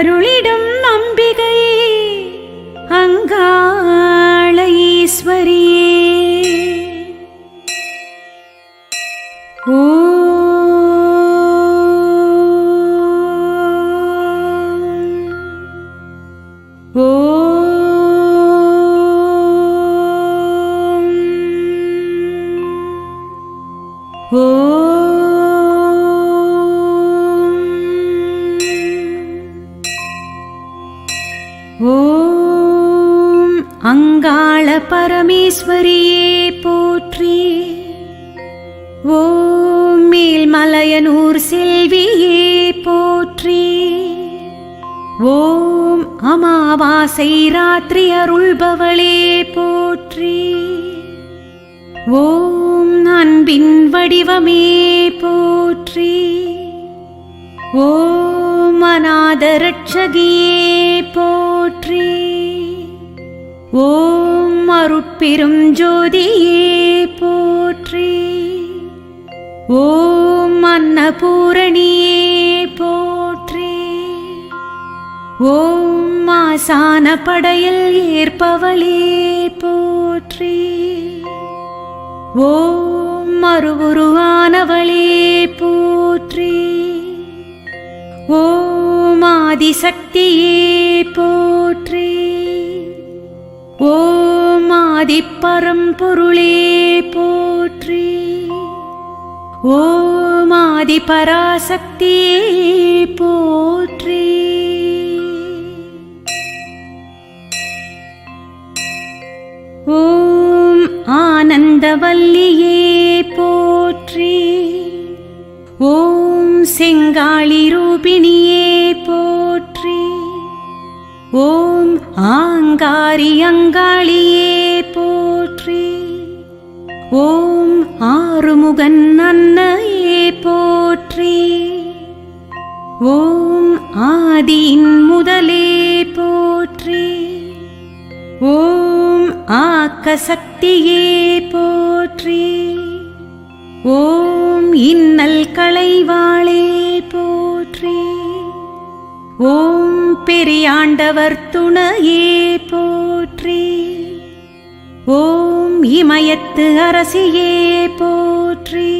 அருளிடும் அம்பிகையே தேவியே போற்றி. ஓம் அமாவாசை ராத்திரி அருள்பவளே போற்றி. ஓம் அன்பின் வடிவமே போற்றி. ஓம் அநாதரட்சகியே போற்றி. ஓம் அருட்பெரும் ஜோதியே போற்றி. ஓம் அன்னபூரணியே போற்றி. ஓம் ஆசான படையில் ஏற்பவளே போற்றி. ஓம் மறுவுருவானவளே போற்றி. ஓம் ஆதிசக்தியே போற்றி. ஓம் ஆதிப்பரம்பொருளே போற்றி. ஓம் ஆதிபராசக்தியே போற்றி. ஓம் ஆனந்தவல்லியே போற்றி. ஓம் செங்காளி ரூபிணியே போற்றி. ஓம் ஆங்காரி அங்காளியே போற்றி. ஓம் ஆறுமுகன் அன்னையே போற்றி. ஓம் ஆதியின் முதலே போற்றி. ஓம் ஆக்க சக்தியே போற்றி. ஓம் இன்னல் களைவாளே போற்றி. ஓம் பெரியாண்டவர் துணையே இமயத்து அரசியே போற்றி.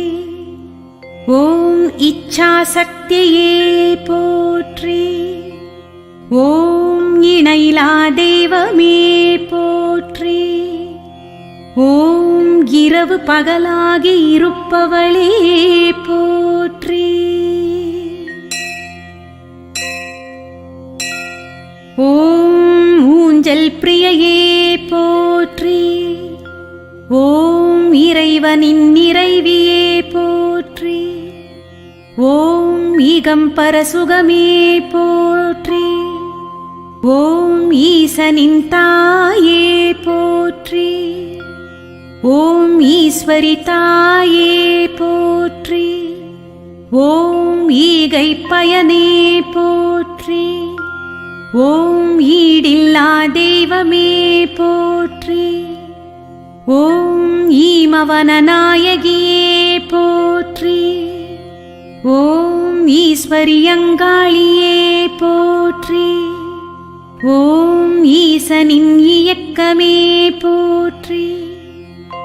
ஓம் இச்சாசக்தியே போற்றி. ஓம் இணையிலா தெய்வமே போற்றி. ஓம் இரவு பகலாகி இருப்பவளே போற்றி. ஓம் ஊஞ்சல் பிரியையே ஓம் இறைவனின் நிறைவியே போற்றி. ஓம் ஈகம் பரசுகமே போற்றி. ஓம் ஈசனின் தாயே போற்றி. ஓம் ஈஸ்வரி தாயே போற்றி. ஓம் ஈகை பயனே போற்றி. ஓம் ஈடில்லா தெய்வமே போற்றி. ஓம் ஈமவன நாயகியே போற்றி. ஓம் ஈஸ்வரியங்காளியே போற்றி. ஓம் ஈசனின் இயக்கமே போற்றி.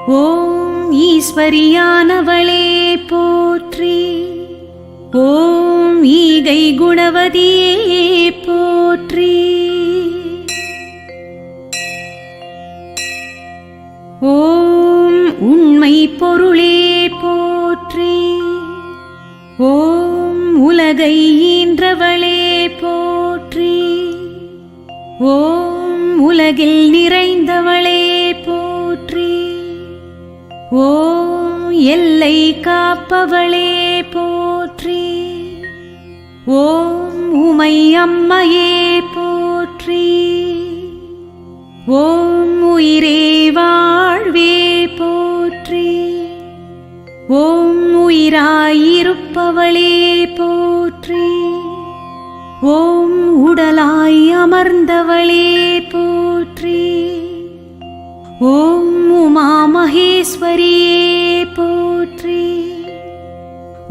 ஓம் ஈஸ்வரியானவளே போற்றி. ஓம் ஈகை குணவதியே போற்றி. உலகில் நிறைந்தவளே போற்றி. ஓம் எல்லை காப்பவளே போற்றி. ஓம் உமை அம்மையே போற்றி. ஓம் உயிரே வாழ்வே போற்றி. ஓம் உயிராயிருப்பவளே போற்றி. ஓம் உடலாய் அமர்ந்தவளே போ போற்றி ஓம் உமா மகேஸ்வரியே போற்றி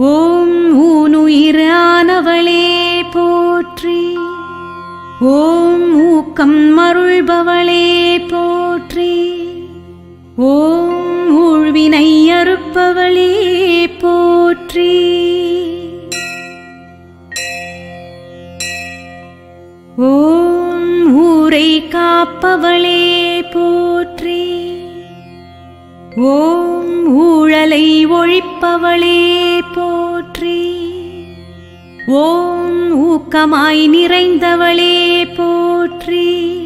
ஓம் ஊனுயிரானவளே போற்றி ஓம் ஊக்கம் மருள்பவளே போற்றி ஓம் ஊழ்வினை அறுப்பவளே போற்றி காப்பவளே போற்றி. ஓம் ஊழலை ஒழிப்பவளே போற்றி. ஓம் ஊக்கமாய் நிறைந்தவளே போற்றி.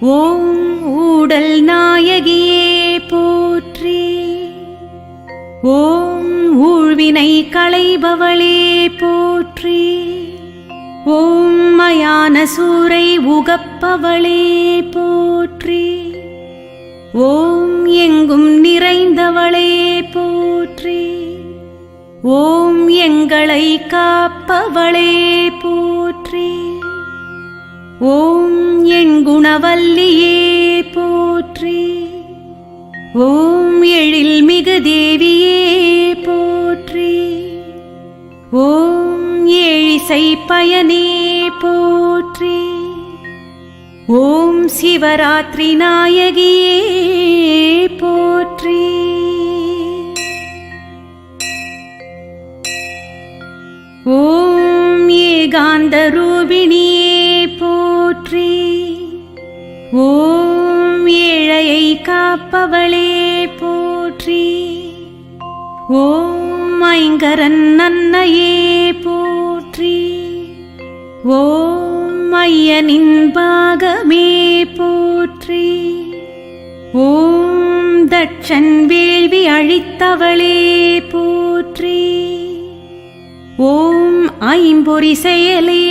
ஓம் ஊடல் நாயகியே போற்றி. ஓம் ஊழ்வினை களைபவளே போற்றி. ஓம் மயான சூரை உகப்பவளே போற்றி. ஓம் எங்கும் நிறைந்தவளே போற்றி. ஓம் எங்களை காப்பவளே போற்றி. ஓம் என் குணவல்லியே போற்றி. ஓம் எழில் மிகு தேவியே போற்றி. ஓம் ஏழிசை பயனே போற்றி. ஓம் சிவராத்திரி நாயகியே போற்றி. ஓம் ஏகாந்த ரூபிணியே போற்றி. ஓம் ஏழையை காப்பவளே போற்றி. ஓம் ஐங்கரன் நன்னையே போற்றி ஓம் ஐயனின் பாகமே போற்றி ஓம் தட்சன் வேள்வி அழித்தவளே போற்றி ஓம் ஐம்பொறி செயலே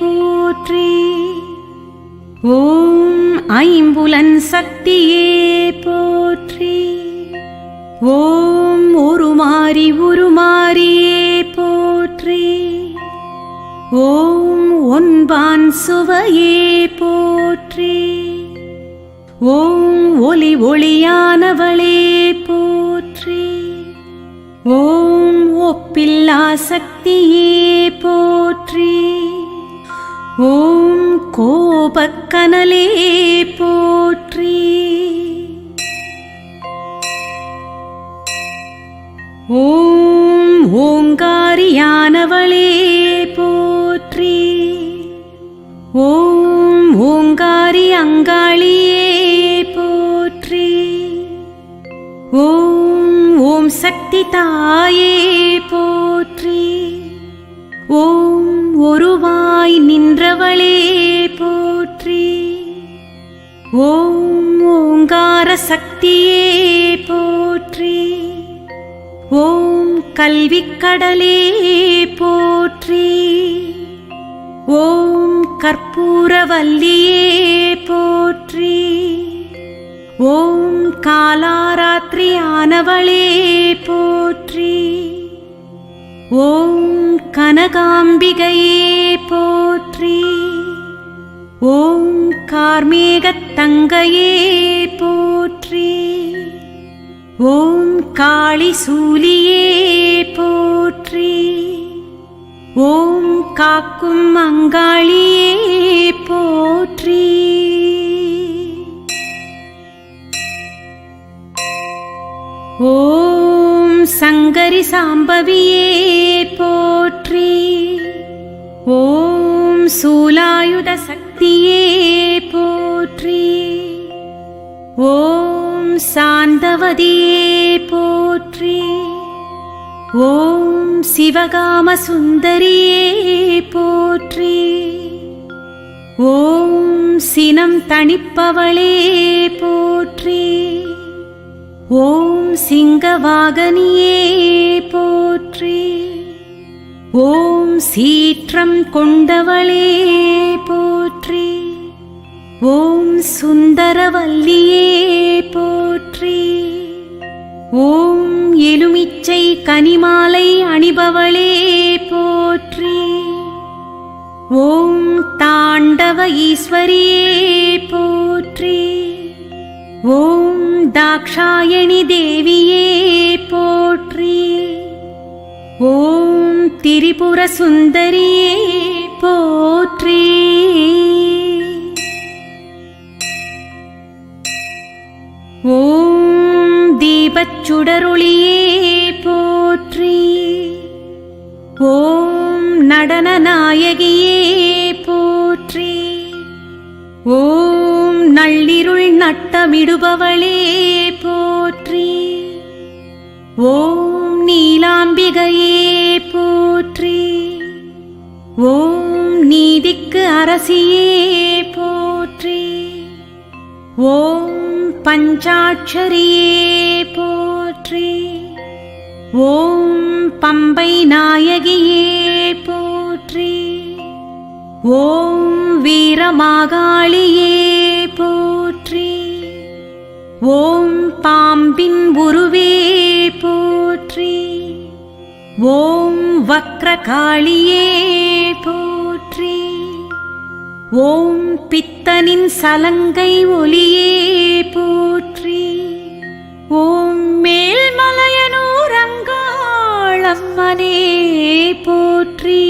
போற்றி ஓம் ஐம்புலன் சக்தியே போற்றி ஓம் உருமாறி உருமாறியே போற்றி. ஓம் ஒன்பான் சுவையே போற்றி. ஓம் ஒளி ஒளியானவளே போற்றி. ஓம் ஒப்பில்லா சக்தியே போற்றி. ஓம் கோபக்கனலே போற்றி. ஓம் ஓங்காரியானவளே போற்றி. ஓம் ஓங்காரி அங்காளியே போற்றி. ஓம் ஓம் சக்தி தாயே போற்றி. ஓம் ஒருவாய் நின்றவளே போற்றி. ஓம் ஓங்கார சக்தியே போற்றி. ஓம் கல்விக்கடலே போற்றி. ஓம் கற்பூரவல்லியே போற்றி. ஓம் காலாராத்திரியானவளே போற்றி. ஓம் கனகாம்பிகையே போற்றி. ஓம் கார்மேகத் தங்கையே போற்றி. ஓம் காளி சூலியே போற்றி. ஓம் காக்கும் அங்காளியே போற்றி. ஓம் சங்கரி சாம்பவியே போற்றி. ஓம் சூலாயுத சக்தியே போற்றி. ஓம் சாந்தவதியே போற்றி. ஓம் சிவகாம சுந்தரியே போற்றி. ஓம் சினம் தணிப்பவளே போற்றி. ஓம் சிங்கவாகனியே போற்றி. ஓம் சீற்றம் கொண்டவளே போற்றி. ஓம் சுந்தரவல்லியே போற்றி. ஓம் எலுமிச்சை கனிமாலை அணிபவளே போற்றி. ஓம் தாண்டவ ஈஸ்வரியே போற்றி. ஓம் தாக்ஷாயணி தேவியே போற்றி. ஓம் திரிபுர சுந்தரியே போற்றி. தீபச்சுடருளியே போற்றி. ஓம் நடனநாயகியே போற்றி. ஓம் நள்ளிருள் நட்டமிடுபவளே போற்றி. ஓம் நீலாம்பிகையே போற்றி. ஓம் நீதிக்கு அரசியே போற்றி. ஓம் பஞ்சாட்சரியே போற்றி. ஓம் பம்பை நாயகியே போற்றி. ஓம் வீரமாகாளியே போற்றி. ஓம் பாம்பின் உருவே போற்றி. ஓம் வக்ரகாளியே போற்றி ஓம் பித்தனின் சலங்கை ஒலியே போற்றி. ஓம் மேல்மலையனூர் அங்காளம்மனே போற்றி.